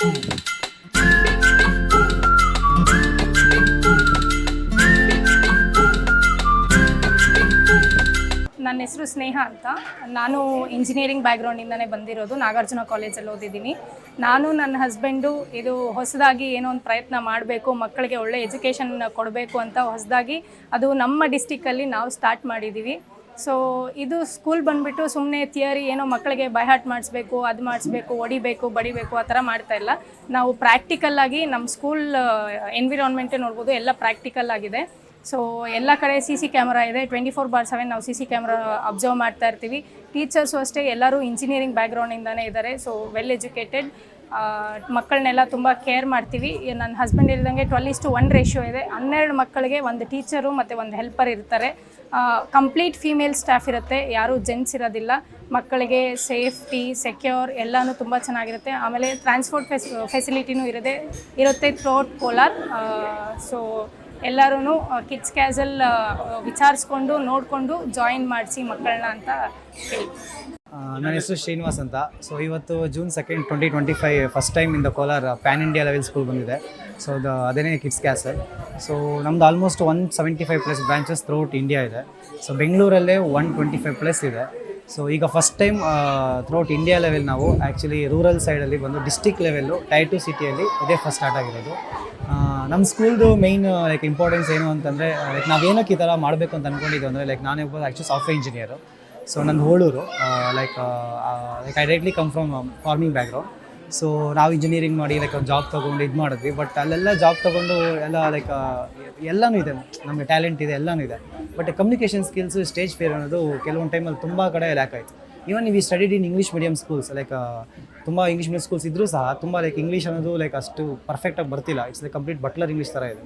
ನನ್ನ ಹೆಸರು ಸ್ನೇಹ ಅಂತ. ನಾನು ಇಂಜಿನಿಯರಿಂಗ್ ಬ್ಯಾಕ್ಗ್ರೌಂಡಿಂದನೇ ಬಂದಿರೋದು. ನಾಗಾರ್ಜುನ ಕಾಲೇಜಲ್ಲಿ ಓದಿದ್ದೀನಿ. ನಾನು ನನ್ನ ಹಸ್ಬೆಂಡು ಇದು ಹೊಸದಾಗಿ ಏನೋ ಒಂದು ಪ್ರಯತ್ನ ಮಾಡಬೇಕು, ಮಕ್ಕಳಿಗೆ ಒಳ್ಳೆ ಎಜುಕೇಷನ್ ಕೊಡಬೇಕು ಅಂತ ಹೊಸದಾಗಿ ಅದು ನಮ್ಮ ಡಿಸ್ಟಿಕ್ಕಲ್ಲಿ ನಾವು ಸ್ಟಾರ್ಟ್ ಮಾಡಿದ್ದೀವಿ ಸೊ ಇದು ಸ್ಕೂಲ್ ಬಂದುಬಿಟ್ಟು ಸುಮ್ಮನೆ ಥಿಯರಿ ಏನೋ ಮಕ್ಕಳಿಗೆ ಬೈಹಾಟ್ ಮಾಡಿಸ್ಬೇಕು, ಅದು ಮಾಡಿಸ್ಬೇಕು ಹೊಡಿಬೇಕು ಬಡಿಬೇಕು, ಆ ಥರ ಮಾಡ್ತಾ ಇಲ್ಲ. ನಾವು ಪ್ರಾಕ್ಟಿಕಲ್ ಆಗಿ ನಮ್ಮ ಸ್ಕೂಲ್ ಎನ್ವಿರಾನ್ಮೆಂಟೇ ನೋಡ್ಬೋದು, ಎಲ್ಲ ಪ್ರಾಕ್ಟಿಕಲ್ ಆಗಿದೆ. ಸೊ ಎಲ್ಲ ಕಡೆ ಸಿ ಸಿ ಕ್ಯಾಮ್ರಾ ಇದೆ. ಟ್ವೆಂಟಿ ಫೋರ್ ಬಾರ್ ಸೆವೆನ್ ನಾವು ಸಿ ಸಿ ಕ್ಯಾಮ್ರಾ ಅಬ್ಸರ್ವ್ ಮಾಡ್ತಾ ಇರ್ತೀವಿ. ಟೀಚರ್ಸು ಅಷ್ಟೇ ಎಲ್ಲರೂ ಇಂಜಿನಿಯರಿಂಗ್ ಬ್ಯಾಕ್ಗ್ರೌಂಡಿಂದಾನೇ ಇದ್ದಾರೆ. ಸೊ ವೆಲ್ ಎಜುಕೇಟೆಡ್ ಮಕ್ಕಳನ್ನೆಲ್ಲ ತುಂಬ ಕೇರ್ ಮಾಡ್ತೀವಿ. ನನ್ನ ಹಸ್ಬೆಂಡ್ ಇಲ್ದಂಗೆ ಟ್ವೆಲ್ ಇಸ್ಟು ಒನ್ ರೇಷಿಯೋ ಇದೆ. ಹನ್ನೆರಡು ಮಕ್ಕಳಿಗೆ ಒಂದು ಟೀಚರು ಮತ್ತು ಒಂದು ಹೆಲ್ಪರ್ ಇರ್ತಾರೆ. ಕಂಪ್ಲೀಟ್ ಫೀಮೇಲ್ ಸ್ಟಾಫ್ ಇರುತ್ತೆ. ಯಾರೂ ಜೆಂಟ್ಸ್ ಇರೋದಿಲ್ಲ. ಮಕ್ಕಳಿಗೆ ಸೇಫ್ಟಿ ಸೆಕ್ಯೂರ್ ಎಲ್ಲನೂ ತುಂಬ ಚೆನ್ನಾಗಿರುತ್ತೆ. ಆಮೇಲೆ ಟ್ರಾನ್ಸ್ಪೋರ್ಟ್ ಫೆಸ್ ಫೆಸಿಲಿಟಿನೂ ಇರದೆ ಇರುತ್ತೆ. ಥ್ರೋಟ್ ಕೋಲಾರ್ ಸೊ ಎಲ್ಲರೂ ಕಿಡ್ಸ್ ಕ್ಯಾಸಲ್ ವಿಚಾರಿಸ್ಕೊಂಡು, ನೋಡಿಕೊಂಡು ಜಾಯಿನ್ ಮಾಡಿಸಿ ಮಕ್ಕಳನ್ನ ಅಂತ ಹೇಳಿ. ನನ್ನ ಹೆಸರು ಶ್ರೀನಿವಾಸ್ ಅಂತ. ಸೊ ಇವತ್ತು June second twenty twenty five first time ಇಂದ Kolar pan India level school ಬಂದಿದೆ. ಸೊ ಅದು ಅದೇನೇ ಕಿಡ್ಸ್ ಕ್ಯಾಸಲ್ ಸೊ ನಮ್ದು almost one seventy five plus branches throughout India ಇದೆ. ಸೊ ಬೆಂಗಳೂರಲ್ಲೇ ಒನ್ ಟ್ವೆಂಟಿ ಫೈವ್ ಪ್ಲಸ್ ಇದೆ. ಸೊ ಈಗ first time throughout India level ನಾವು ಆ್ಯಕ್ಚುಲಿ ರೂರಲ್ ಸೈಡಲ್ಲಿ ಬಂದು ಡಿಸ್ಟಿಕ್ ಲೆವೆಲ್ಲು ಟೈ ಟು ಸಿಟಿಯಲ್ಲಿ ಇದೇ ಫಸ್ಟ್ ಸ್ಟಾರ್ಟ್ ಆಗಿರೋದು. ನಮ್ಮ ಸ್ಕೂಲ್ದು ಮೈನ್ ಲೈಕ್ ಇಂಪಾರ್ಟೆನ್ಸ್ ಏನು ಅಂತಂದರೆ ಲೈಕ್ ನಾವೇನಕ್ಕೆ ಈ ಥರ ಮಾಡಬೇಕು ಅಂತ ಅಂದ್ಕೊಂಡಿದ್ದು ಅಂದರೆ ಲೈಕ್ ನಾನು ಒಬ್ಬ ಆ್ಯಕ್ಚುಲಿ ಸಾಫ್ಟ್ವೇರ್ ಇಂಜಿನಿಯರು ಸೊ ನನ್ನ ಹೋಳೂರು like like I directly come from farming background so ನಾವು ಇಂಜಿನಿಯರಿಂಗ್ ಮಾಡಿ ಲೈಕ್ ಜಾಬ್ ತೊಗೊಂಡು ಇದು ಮಾಡಿದ್ವಿ. ಬಟ್ ಅಲ್ಲೆಲ್ಲ ಜಾಬ್ ತೊಗೊಂಡು ಎಲ್ಲ ಲೈಕ್ ಎಲ್ಲನೂ ಇದೆ. ನಮಗೆ ಟ್ಯಾಲೆಂಟ್ ಇದೆ, ಎಲ್ಲನೂ ಇದೆ. But communication skills stage fear ಅನ್ನೋದು ಕೆಲವೊಂದು ಟೈಮಲ್ಲಿ ತುಂಬ ಕಡೆ ಲ್ಯಾಕ್ ಆಯಿತು. ಈವನ್ ನೀವು studied in English medium schools like ತುಂಬ ಇಂಗ್ಲೀಷ್ ಮೀಡಿಯಂ ಸ್ಕೂಲ್ಸ್ ಇದ್ದರೂ ಸಹ ತುಂಬ ಲೈಕ್ ಇಂಗ್ಲೀಷ್ ಅನ್ನೋದು ಲೈಕ್ ಅಷ್ಟು ಪರ್ಫೆಕ್ಟಾಗಿ ಬರ್ತಿಲ್ಲ. It's like complete butler English ಥರ ಇದೆ.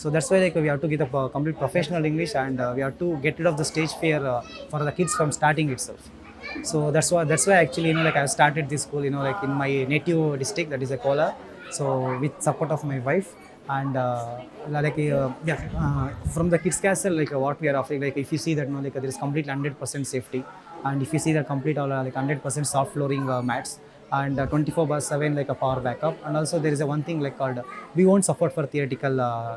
So that's why like we have to get a complete professional English and we have to get rid of the stage fear for the kids from starting itself so that's why that's why actually no like I started this school no like in my native district that is a Kolar so with support of my wife and uh, like uh, yeah uh, from the kids castle like uh, what we are offering like if you see that no like there is complete 100% safety. And if you see the complete all uh, like 100% soft flooring uh, mats and uh, 24 by 7 like a power backup. And also there is a one thing like called we won't support for theoretical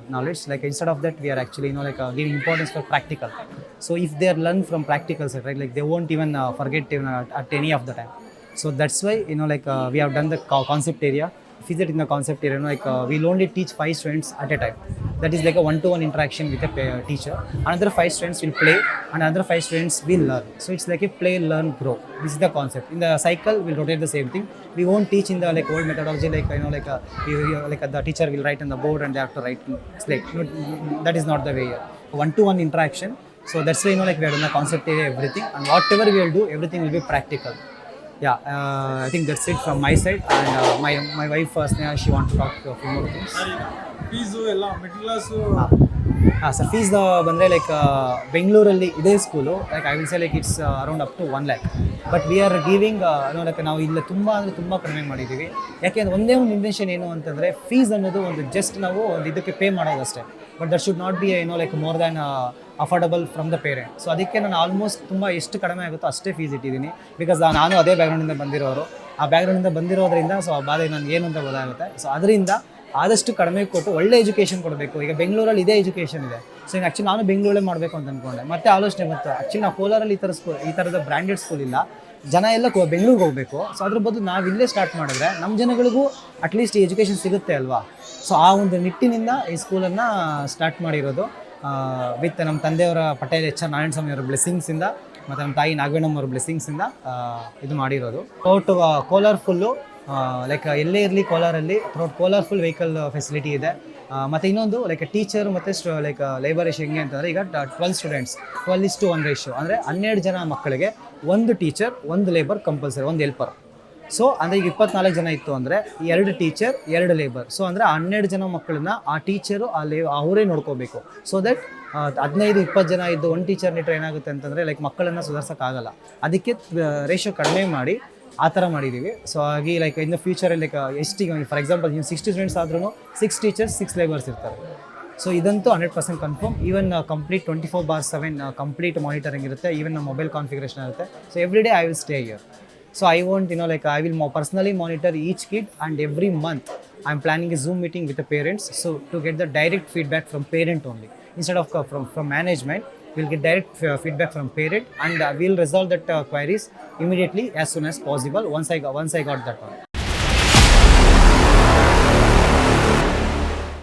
knowledge. Like instead of that we are actually you know like giving importance for practical. So if they are learn from practical side right like they won't even forget even at, at any of the time. So that's why you know like we have done the concept area you in the concept area you know, like uh, we'll only teach five students at a time. That is like a one-to-one interaction with a teacher. Another five students will play and another five students will learn. So it's like a play learn grow. This is the concept. In the cycle we'll rotate the same thing. We won't teach in the like old methodology like you know like uh, you, you, like uh, the teacher will write on the board and they have to write. In slate no, that is not the way here. One-to-one interaction. So that's why you know like we are doing the concept area everything. And whatever we will do everything will be practical yeah uh, i think that's it from my side. And uh, my my wife uh, Sneha, she wants to talk a few more things. Fees ಎಲ್ಲ middle class ಹಾಂ sir fees ಬಂದರೆ like ಬೆಂಗಳೂರಲ್ಲಿ ಇದೇ school like I will say like it's around up to one lakh but we are giving ಅನ್ನೋ like ನಾವು ಇಲ್ಲಿ ತುಂಬ ಅಂದರೆ ತುಂಬ ಕಡಿಮೆ ಮಾಡಿದ್ದೀವಿ ಯಾಕೆಂದರೆ ಒಂದೇ ಒಂದು ಇಂಟೆನ್ಷನ್ ಏನು ಅಂತಂದರೆ ಫೀಸ್ ಅನ್ನೋದು ಒಂದು ಜಸ್ಟ್ ನಾವು ಒಂದು ಇದಕ್ಕೆ pay ಮಾಡೋದಷ್ಟೇ. But that should not be ಏನೋ like more than affordable from the parent so ಅದಕ್ಕೆ ನಾನು ಆಲ್ಮೋಸ್ಟ್ ತುಂಬ ಎಷ್ಟು ಕಡಿಮೆ ಆಗುತ್ತೋ ಅಷ್ಟೇ ಫೀಸ್ ಇಟ್ಟಿದ್ದೀನಿ. ಬಿಕಾಸ್ ನಾನು ಅದೇ ಬ್ಯಾಕ್ಗ್ರೌಂಡಿಂದ ಬಂದಿರೋರು. ಆ ಬ್ಯಾಕ್ಗ್ರೌಂಡಿಂದ ಬಂದಿರೋದ್ರಿಂದ ಸೊ ಆ ಬಾಧೆ ನಾನು ಏನು ಅಂತ ಗೊತ್ತಾಗುತ್ತೆ. ಸೊ ಅದರಿಂದ ಆದಷ್ಟು ಕಡಿಮೆ ಕೊಟ್ಟು ಒಳ್ಳೆ ಎಜುಕೇಷನ್ ಕೊಡಬೇಕು. ಈಗ ಬೆಂಗಳೂರಲ್ಲಿ ಇದೇ ಎಜುಕೇಷನ್ ಇದೆ. ಸೊ ಈಗ ಆ್ಯಕ್ಚುಲಿ ನಾನು ಬೆಂಗಳೂರಲ್ಲೇ ಮಾಡಬೇಕು ಅಂತ ಅಂದ್ಕೊಂಡೆ ಮತ್ತೆ ಆಲೋಚನೆ ಬಂತು. ಆ್ಯಕ್ಚುಲಿ ನಾವು ಕೋಲಾರಲ್ಲಿ ಈ ಥರ ಸ್ಕೂಲ್ ಈ ಥರದ ಬ್ರ್ಯಾಂಡೆಡ್ ಸ್ಕೂಲ್ ಇಲ್ಲ. ಜನ ಎಲ್ಲ ಕೋ ಬೆಂಗಳೂರಿಗೆ ಹೋಗಬೇಕು. ಸೊ ಅದ್ರ ಬದಲು ನಾವು ಇಲ್ಲೇ ಸ್ಟಾರ್ಟ್ ಮಾಡಿದ್ರೆ ನಮ್ಮ ಜನಗಳಿಗೂ ಅಟ್ಲೀಸ್ಟ್ ಈ ಎಜುಕೇಷನ್ ಸಿಗುತ್ತೆ ಅಲ್ವಾ? ಸೊ ಆ ಒಂದು ನಿಟ್ಟಿನಿಂದ ಈ ಸ್ಕೂಲನ್ನು ಸ್ಟಾರ್ಟ್ ಮಾಡಿರೋದು. ವಿತ್ ನಮ್ಮ ತಂದೆಯವರ ಪಟೇಲ್ ಎಚ್ ಆರ್ ನಾರಾಯಣ ಸ್ವಾಮಿ ಅವರ ಬ್ಲೆಸ್ಸಿಂಗ್ಸಿಂದ ಮತ್ತು ನಮ್ಮ ತಾಯಿ ನಾಗವೇಣಮ್ಮ ಅವರ ಬ್ಲೆಸ್ಸಿಂಗ್ಸಿಂದ ಇದು ಮಾಡಿರೋದು. ಟು ಕೋಲಾರ್ ಫುಲ್ಲು ಲೈಕ್ ಎಲ್ಲೇ ಇರಲಿ ಕೋಲಾರಲ್ಲಿ throughout Kolar full vehicle facility ಇದೆ. ಮತ್ತು ಇನ್ನೊಂದು ಲೈಕ್ ಟೀಚರ್ ಮತ್ತು ಲೈಕ್ ಲೇಬರ್ ರೇಷ್ ಹೆಂಗೆ ಅಂತಂದರೆ ಈಗ twelve students twelve is to one ratio ಅಂದರೆ ಹನ್ನೆರಡು ಜನ ಮಕ್ಕಳಿಗೆ ಒಂದು ಟೀಚರ್ ಒಂದು ಲೇಬರ್ ಕಂಪಲ್ಸರಿ ಒಂದು ಹೆಲ್ಪರ್ ಸೊ ಅಂದರೆ ಈಗ ಇಪ್ಪತ್ನಾಲ್ಕು ಜನ ಇತ್ತು ಅಂದರೆ ಎರಡು ಟೀಚರ್ ಎರಡು ಲೇಬರ್ ಸೊ ಅಂದರೆ ಹನ್ನೆರಡು ಜನ ಮಕ್ಕಳನ್ನ ಆ ಟೀಚರು ಆ ಲೇ ಅವರೇ ನೋಡ್ಕೋಬೇಕು. ಸೊ ದಟ್ ಹದಿನೈದು, ಇಪ್ಪತ್ತು ಜನ ಇದ್ದು ಒಂದು ಟೀಚರ್ ನಿಟ್ಟರೆ ಏನಾಗುತ್ತೆ ಅಂತಂದರೆ ಲೈಕ್ ಮಕ್ಕಳನ್ನು ಸುಧಾರ್ಸೋಕ್ಕಾಗಲ್ಲ. ಅದಕ್ಕೆ ರೇಷೋ ಕಡಿಮೆ ಮಾಡಿ ಆ ಥರ ಮಾಡಿದ್ದೀವಿ ಸೊ ಹಾಗೆ ಲೈಕ್ ಇನ್ ದ ಫ್ಯೂಚರಲ್ಲಿ ಲೈಕ್ ಎಷ್ಟಿಗೆ ಫಾರ್ ಎಕ್ಸಾಂಪಲ್ ನೀವು ಸಿಕ್ಸ್ಟಿ ಸ್ಟೂಡೆಂಟ್ಸ್ ಆದ್ರೂ ಸಿಕ್ಸ್ ಟೀಚರ್ಸ್ ಸಿಕ್ಸ್ ಲೇಬರ್ಸ್ ಇರ್ತಾರೆ. ಸೊ ಇದಂತೂ hundred percent confirm even complete twenty four bar seven complete monitoring ಇರುತ್ತೆ. ಈವನ್ ನಮ್ಮ ಮೊಬೈಲ್ ಕಾನ್ಫಿಗರೇಷನ್ ಇರುತ್ತೆ so every day I will stay here So I want, you know, like I will more personally monitor each kid and every month I'm planning a Zoom meeting with the parents. So to get the direct feedback from parent only instead of uh, from, from management, we'll get direct uh, feedback from parent and uh, we'll resolve that uh, queries immediately as soon as possible once I once I got that one.